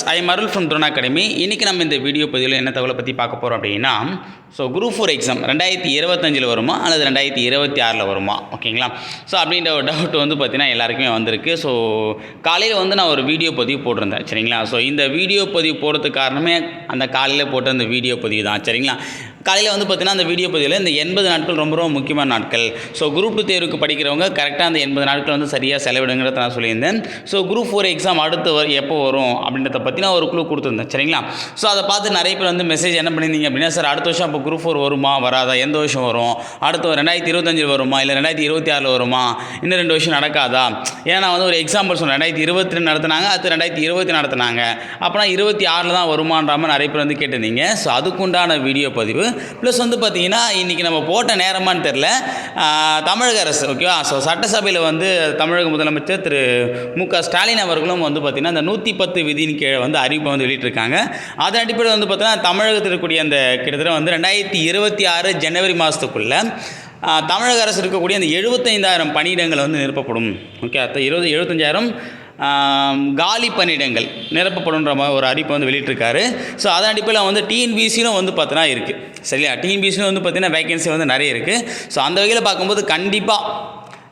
Students I Marul from drone academy இன்றைக்கி நம்ம இந்த வீடியோ பதிவில் என்ன தகவலை பற்றி பார்க்க போகிறோம் அப்படின்னா ஸோ குரூப் ஃபோர் எக்ஸாம் ரெண்டாயிரத்தி இருபத்தஞ்சில் வருமா அல்லது ரெண்டாயிரத்தி இருபத்தி ஆறில் வருமா? ஓகேங்களா ஸோ அப்படின்ற ஒரு டவுட் வந்து பார்த்தீங்கன்னா எல்லாருக்குமே வந்திருக்கு. ஸோ காலையில் வந்து நான் ஒரு வீடியோ பதிவு போட்டிருந்தேன் சரிங்களா? ஸோ இந்த வீடியோ பதிவு போடுறதுக்கு காரணமே அந்த காலையில் போட்ட அந்த வீடியோ பதிவு தான் சரிங்களா? காலையில் வந்து பார்த்தீங்கன்னா அந்த வீடியோ பதிவில் இந்த எண்பது நாட்கள் ரொம்ப ரொம்ப முக்கியமான நாட்கள். ஸோ குரூப் டூ தேர்வுக்கு படிக்கிறவங்க கரெக்டாக அந்த எண்பது நாட்கள் வந்து சரியாக செலவிடுங்கிறத நான் சொல்லியிருந்தேன். ஸோ குரூப் ஃபோர் எக்ஸாம் அடுத்து வர எப்போ வரும் அப்படின்றத பற்றி நான் ஒரு குழு கொடுத்துருந்தேன். சரிங்களா? ஸோ அதை பார்த்து நிறைய பேர் வந்து மெசேஜ் என்ன பண்ணியிருந்தீங்க அப்படின்னா சார் அடுத்த வருஷம் அப்போ குரூப் ஃபோர் வருமா? வராதா? எந்த வருஷம் வரும்? அடுத்த ரெண்டாயிரத்தி இருபத்தஞ்சில் வருமா? இல்லை ரெண்டாயிரத்தி இருபத்தி ஆறில் வருமா? இன்னும் ரெண்டு வருஷம் நடக்காதா? ஏன்னா நான் வந்து ஒரு எக்ஸாம்பிள் சொன்னேன். ரெண்டாயிரத்தி இருபத்தி ரெண்டு நடத்தினாங்க அடுத்து ரெண்டாயிரத்தி இருபத்தி நடத்தினாங்க. அப்போனா இருபத்தி ஆறில் தான் வருமான்ற மாதிரி நிறைய பேர் வந்து கேட்டிருந்தீங்க. ஸோ அதுக்குண்டான வீடியோ பதிவு ப்ளஸ் வந்து பார்த்தீங்கன்னா இன்றைக்கி நம்ம போட்ட நேரமான்னு தெரில தமிழக அரசு ஓகேவா ஸோ சட்டசபையில் வந்து தமிழக முதலமைச்சர் திரு மு க ஸ்டாலின் அவர்களும் வந்து பார்த்திங்கன்னா அந்த நூற்றி பத்து விதியின் கீழே வந்து அறிவிப்பை வந்து வெளியிட்டிருக்காங்க. அதன் அடிப்படையில் வந்து பார்த்தீங்கன்னா தமிழகத்தில் இருக்கக்கூடிய அந்த கிட்டத்தட்ட வந்து ரெண்டாயிரத்தி இருபத்தி ஆறு ஜனவரி மாதத்துக்குள்ளே தமிழக அரசு இருக்கக்கூடிய அந்த எழுபத்தைந்தாயிரம் பணியிடங்கள் வந்து நிரப்பப்படும். ஓகே அத்த இருபது எழுபத்தஞ்சாயிரம் காலி பணியிடங்கள் நிரப்பப்படுன்ற மாதிரி ஒரு அறிவிப்பை வந்து வெளியிட்டிருக்காரு. ஸோ அதன் அடிப்படையில் வந்து டிஎன்பிசிலும் வந்து பார்த்தோன்னா இருக்குது சரியா டிஎன்பிசிலும் வந்து பார்த்தீங்கன்னா வேகன்சி வந்து நிறைய இருக்குது ஸோ அந்த வகையில் பார்க்கும்போது கண்டிப்பாக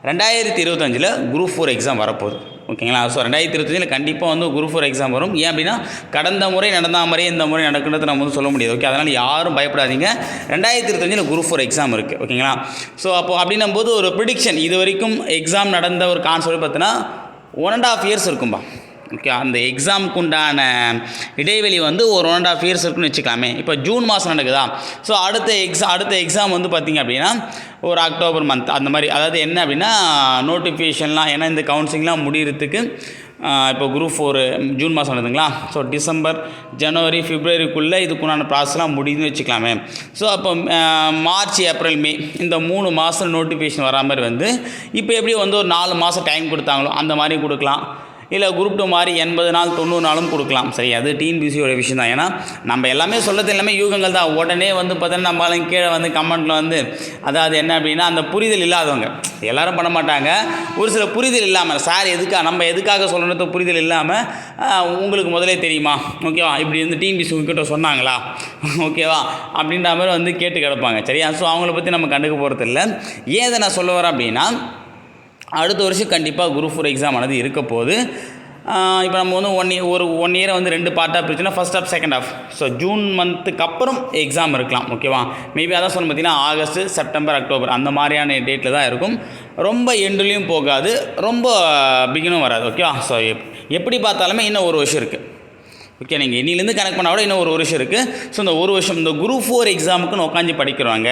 ரெண்டாயிரத்தி இருபத்தஞ்சில் குரூப் ஃபோர் எக்ஸாம் வரப்போகுது. ஓகேங்களா? ஸோ ரெண்டாயிரத்தி இருபத்தஞ்சில் கண்டிப்பாக வந்து குரூப் ஃபோர் எக்ஸாம் வரும். ஏன் அப்படின்னா கடந்த முறை நடந்த மாதிரி இந்த முறை நடக்கிறது நம்ம வந்து சொல்ல முடியாது. ஓகே? அதனால் யாரும் பயப்படாதீங்க. ரெண்டாயிரத்தி இருபத்தஞ்சில் குரூப் ஃபோர் எக்ஸாம் இருக்குது ஓகேங்களா? ஸோ அப்போ அப்படின்னும் போது ஒரு ப்ரிடிக்ஷன் இது வரைக்கும் எக்ஸாம் நடந்த ஒரு கான்செப்ட் பார்த்தீங்கன்னா ஒன் அண்ட் ஆஃப் இயர்ஸ் இருக்கும்பா. ஓகே அந்த எக்ஸாமுக்கு உண்டான இடைவெளி வந்து ஒரு ஒன் அண்ட் ஆஃப் இயர்ஸ் இருக்குன்னு வச்சுக்கலாமே. இப்போ ஜூன் மாதம் நடக்குதா? ஸோ அடுத்த எக்ஸாம் அடுத்த எக்ஸாம் வந்து பார்த்திங்க அப்படின்னா ஒரு அக்டோபர் மந்த் அந்த மாதிரி. அதாவது என்ன அப்படின்னா நோட்டிஃபிகேஷன்லாம் ஏன்னா இந்த கவுன்சிலிங்லாம் முடிகிறதுக்கு இப்போ குரூப் ஃபோரு ஜூன் மாதம் நடக்குதுங்களா ஸோ டிசம்பர் ஜனவரி ஃபிப்ரவரிக்குள்ளே இதுக்குண்டான ப்ராசஸ்லாம் முடியுதுன்னு வச்சுக்கலாமே. ஸோ அப்போ மார்ச் ஏப்ரல் மே இந்த மூணு மாதம் நோட்டிஃபிகேஷன் வரா மாதிரி வந்து இப்போ எப்படி வந்து ஒரு நாலு மாதம் டைம் கொடுத்தாங்களோ அந்த மாதிரி கொடுக்கலாம். இல்லை குரூப் டூ மாதிரி எண்பது நாள் தொண்ணூறு நாளும் கொடுக்கலாம். சரி அது டிஎன்பிசியோட விஷயம் தான். ஏன்னா நம்ம எல்லாமே சொல்கிறது எல்லாமே யூகங்கள் தான். உடனே வந்து பார்த்தோன்னா நம்ம கீழே வந்து கமெண்ட்டில் வந்து அதாவது என்ன அப்படின்னா அந்த புரிதல் இல்லாதவங்க. எல்லாரும் பண்ண மாட்டாங்க. ஒரு சில புரிதல் இல்லாமல் சார் எதுக்காக நம்ம எதுக்காக சொல்லணுத்த புரிதல் இல்லாமல் உங்களுக்கு முதலே தெரியுமா? ஓகேவா இப்படி வந்து டிஎன்பிசி உங்ககிட்ட சொன்னாங்களா? ஓகேவா அப்படின்ற மாதிரி வந்து கேட்டு கிடப்பாங்க. சரியா? ஸோ அவங்கள பற்றி நம்ம கண்டுக்க போகிறது இல்லை ஏன் இதை நான் சொல்ல வரேன் அப்படின்னா அடுத்த வருஷம் கண்டிப்பாக குரூப் ஃபோர் எக்ஸாம் ஆனது இருக்க போகுது. இப்போ நம்ம வந்து ஒன் இயர் ஒரு ஒன் இயரை வந்து ரெண்டு பார்ட்டாக பிரிச்சுன்னா first half second half so June மந்த்துக்கு அப்புறம் எக்ஸாம் இருக்கலாம் ஓகேவா மேபி அதான் சொன்ன பார்த்தீங்கன்னா ஆகஸ்ட் செப்டம்பர் அக்டோபர் அந்த மாதிரியான டேட்டில் தான் இருக்கும். ரொம்ப எண்டுலேயும் போகாது ரொம்ப பிகினும் வராது ஓகேவா ஸோ எப் எப்படி பார்த்தாலுமே இன்னும் ஒரு வருஷம் இருக்குது ஓகே நீங்கள் இன்னிலேருந்து கணக்கு பண்ணால் கூட இன்னும் ஒரு வருஷம் இருக்குது ஸோ இந்த ஒரு வருஷம் இந்த குரூப் ஃபோர் எக்ஸாமுக்குன்னு உட்காந்து படிக்கிறவங்க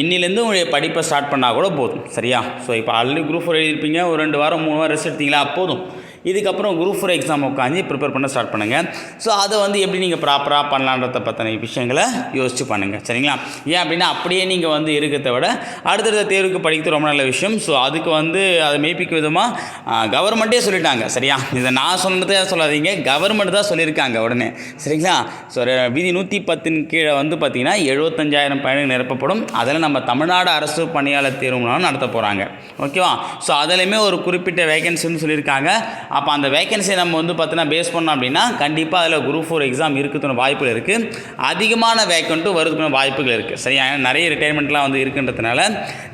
இன்னிலேருந்து உங்களுடைய படிப்பை ஸ்டார்ட் பண்ணால் கூட போதும். சரியா? ஸோ இப்போ ஆல்ரெடி குரூப் ஃபோர் எழுதியிருப்பீங்க. ஒரு ரெண்டு வாரம் மூணு வாரம் ரெஸ்ட் எடுத்தீங்களா? போதும். இதுக்கப்புறம் குரூப் ஃபோர் எக்ஸாம் உட்காந்து ப்ரிப்பேர் பண்ண ஸ்டார்ட் பண்ணுங்கள் ஸோ அதை வந்து எப்படி நீங்கள் ப்ராப்பராக பண்ணலான்றத பற்றின விஷயங்களை யோசிச்சு பண்ணுங்கள் சரிங்களா? ஏன் அப்படின்னா அப்படியே நீங்கள் வந்து இருக்கிறத விட அடுத்தடுத்த தேர்வுக்கு படிக்கிறது ரொம்ப நல்ல விஷயம். ஸோ அதுக்கு வந்து அதை மெய்ப்பிக்க விதமாக கவர்மெண்ட்டே சொல்லிட்டாங்க. சரியா? இதை நான் சொன்னதே சொல்லாதீங்க. கவர்மெண்ட் தான் சொல்லியிருக்காங்க உடனே. சரிங்களா? ஸோ விதி நூற்றி பத்தின் கீழே வந்து பார்த்திங்கன்னா எழுபத்தஞ்சாயிரம் பயணிகள் நிரப்பப்படும். அதில் நம்ம தமிழ்நாடு அரசு பணியாளர் தேர்வுனாலும் நடத்த போகிறாங்க ஓகேவா? ஸோ அதிலையுமே ஒரு குறிப்பிட்ட வேகன்சின்னு சொல்லியிருக்காங்க. அப்போ அந்த வேகன்சியை நம்ம வந்து பார்த்தீங்கன்னா பேஸ் பண்ணோம் அப்படின்னா கண்டிப்பாக அதில் குரூப் ஃபோர் எக்ஸாம் இருக்கிறதுன வாய்ப்புகள் இருக்குது அதிகமான வேக்கண்ட்டும் வருதுக்கான வாய்ப்புகள் இருக்குது சரியா? நிறைய ரிட்டைர்மெண்ட்லாம் வந்து இருக்குன்றதுனால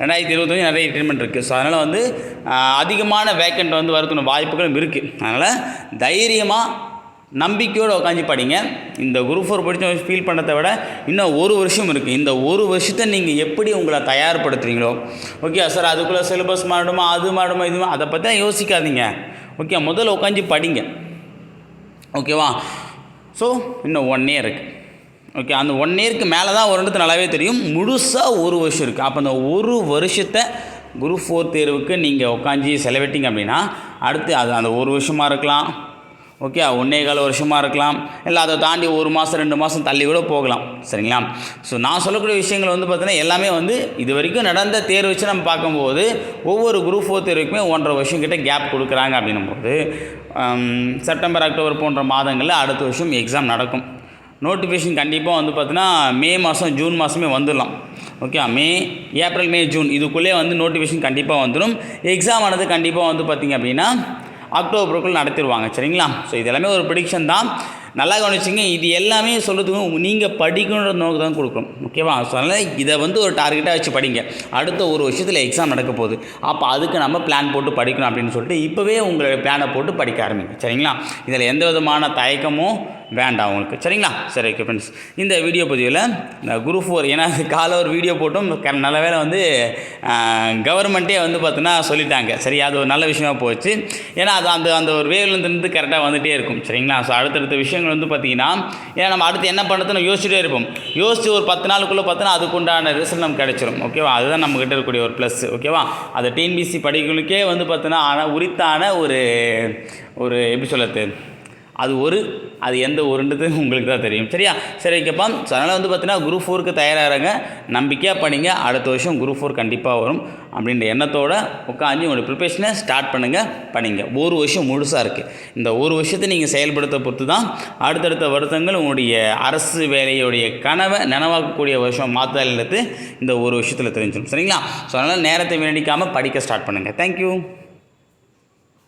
ரெண்டாயிரத்தி இருபத்தஞ்சு நிறைய ரிட்டைர்மெண்ட் இருக்குது ஸோ அதனால் வந்து அதிகமான வேக்கண்ட் வந்து வருதுக்கான வாய்ப்புகளும் இருக்குது அதனால் தைரியமாக நம்பிக்கையோடு உட்காந்து படிங்க. இந்த குரூப் ஃபோர் படித்து ஃபீல் பண்ணுறதை விட இன்னும் ஒரு வருஷம் இருக்குது இந்த ஒரு வருஷத்தை நீங்கள் எப்படி உங்களை தயார்படுத்துறீங்களோ ஓகே சார் அதுக்குள்ளே சிலபஸ் மாறுமா அது மாறுமா இதுமா அதை பற்றி யோசிக்காதீங்க. ஓகே முதல்ல உட்காந்து படிங்க. ஓகேவா ஸோ இன்னும் ஒன் இயர் இருக்குது ஓகே அந்த ஒன் இயருக்கு மேலே தான் வருன்றது நல்லாவே தெரியும். முழுசாக ஒரு வருஷம் இருக்குது அப்போ அந்த ஒரு வருஷத்தை குரூப் ஃபோர் தேர்வுக்கு நீங்கள் உட்காந்து செலவிட்டிங்க அப்படின்னா அடுத்து அது அந்த ஒரு வருஷமாக இருக்கலாம். ஓகே ஒன்றே கால வருஷமாக இருக்கலாம். இல்லை அதை தாண்டி ஒரு மாதம் ரெண்டு மாதம் தள்ளி கூட போகலாம். சரிங்களா? ஸோ நான் சொல்லக்கூடிய விஷயங்கள் வந்து பார்த்தீங்கன்னா எல்லாமே வந்து இது வரைக்கும் நடந்த தேர்வு வச்சு நம்ம பார்க்கும்போது ஒவ்வொரு குரூப் ஃபோர் தேர்வுக்குமே ஒன்றரை வருஷம் கிட்ட கேப் கொடுக்குறாங்க அப்படின்னும் போது செப்டம்பர் அக்டோபர் போன்ற மாதங்களில் அடுத்த வருஷம் எக்ஸாம் நடக்கும். நோட்டிஃபிகேஷன் கண்டிப்பாக வந்து பார்த்தீங்கன்னா மே மாதம் ஜூன் மாதமே வந்துடலாம். Okay May April May June இதுக்குள்ளே வந்து நோட்டிஃபிகேஷன் கண்டிப்பாக வந்துடும். எக்ஸாம் ஆனது கண்டிப்பாக வந்து பார்த்திங்க அப்படின்னா அக்டோபருக்குள் நடத்திடுவாங்க சரிங்களா? ஸோ இது எல்லாமே ஒரு ப்ரிடிக்ஷன் தான். நல்லா கவனிச்சிங்க இது எல்லாமே சொல்கிறதுக்கு நீங்கள் படிக்கணுன்ற நோக்கு தான் கொடுக்குறோம் ஓகேவா ஸோ அதனால் இதை வந்து ஒரு டார்கெட்டாக வச்சு படிங்க. அடுத்த ஒரு வருஷத்தில் எக்ஸாம் நடக்க போகுது. அப்போ அதுக்கு நம்ம பிளான் போட்டு படிக்கணும் அப்படின்னு சொல்லிட்டு இப்போவே உங்களுடைய பிளானை போட்டு படிக்க ஆரம்பிங்க. சரிங்களா? இதில் எந்த விதமான தயக்கமும் வேண்டாம் உங்களுக்கு. சரிங்களா? சரி ஓகே ஃப்ரெண்ட்ஸ் இந்த வீடியோ பதிவில் இந்த குரு ஃபோர் ஏன்னா காலை ஒரு வீடியோ போட்டும். நல்ல வேளை வந்து கவர்மெண்ட்டே வந்து பார்த்தோன்னா சொல்லிட்டாங்க. சரி அது ஒரு நல்ல விஷயமா போச்சு. ஏன்னா அது அந்த அந்த ஒரு வேவ்லேருந்து கரெக்டாக வந்துகிட்டே இருக்கும். சரிங்களா? ஸோ அடுத்தடுத்த விஷயங்கள் வந்து பார்த்தீங்கன்னா ஏன்னா நம்ம அடுத்து என்ன பண்ணுறதுன்னு யோசிச்சுட்டே இருப்போம். யோசிச்சு ஒரு பத்து நாளுக்குள்ளே பார்த்தோன்னா அதுக்குண்டான ரிசல்ட் நமக்கு கிடைச்சிரும். ஓகேவா அதுதான் நம்மக்கிட்ட இருக்கக்கூடிய ஒரு ப்ளஸ் ஓகேவா அது டிஎன்பிசி படிகளுக்கே வந்து பார்த்தோன்னா ஆனால் உரித்தான ஒரு ஒரு எப்படி சொல்கிறது அது ஒரு அது எந்த ஒருன்றது உங்களுக்கு தான் தெரியும். சரியா? சரி ஓகேப்பா ஸோ அதனால் வந்து பார்த்தீங்கன்னா குரூப் ஃபோருக்கு தயாராகிறங்க. நம்பிக்கையாக படிங்க அடுத்த வருஷம் குரூப் ஃபோர் கண்டிப்பாக வரும். அப்படின்ற எண்ணத்தோடு உட்காந்து உங்களுடைய ப்ரிப்பரேஷனை ஸ்டார்ட் பண்ணுங்கள் பண்ணிங்க. ஒரு வருஷம் முழுசாக இருக்குது இந்த ஒரு வருஷத்தை நீங்கள் செயல்படுத்த பொறுத்து தான் அடுத்தடுத்த வருடங்கள் உங்களுடைய அரசு வேலையுடைய கனவை நனவாக்கக்கூடிய வருஷம் மாற்றுதல் இந்த ஒரு வருஷத்தில் தெரிஞ்சிடும். சரிங்களா? ஸோ அதனால் நேரத்தை வீணடிக்காமல் படிக்க ஸ்டார்ட் பண்ணுங்கள் தேங்க்யூ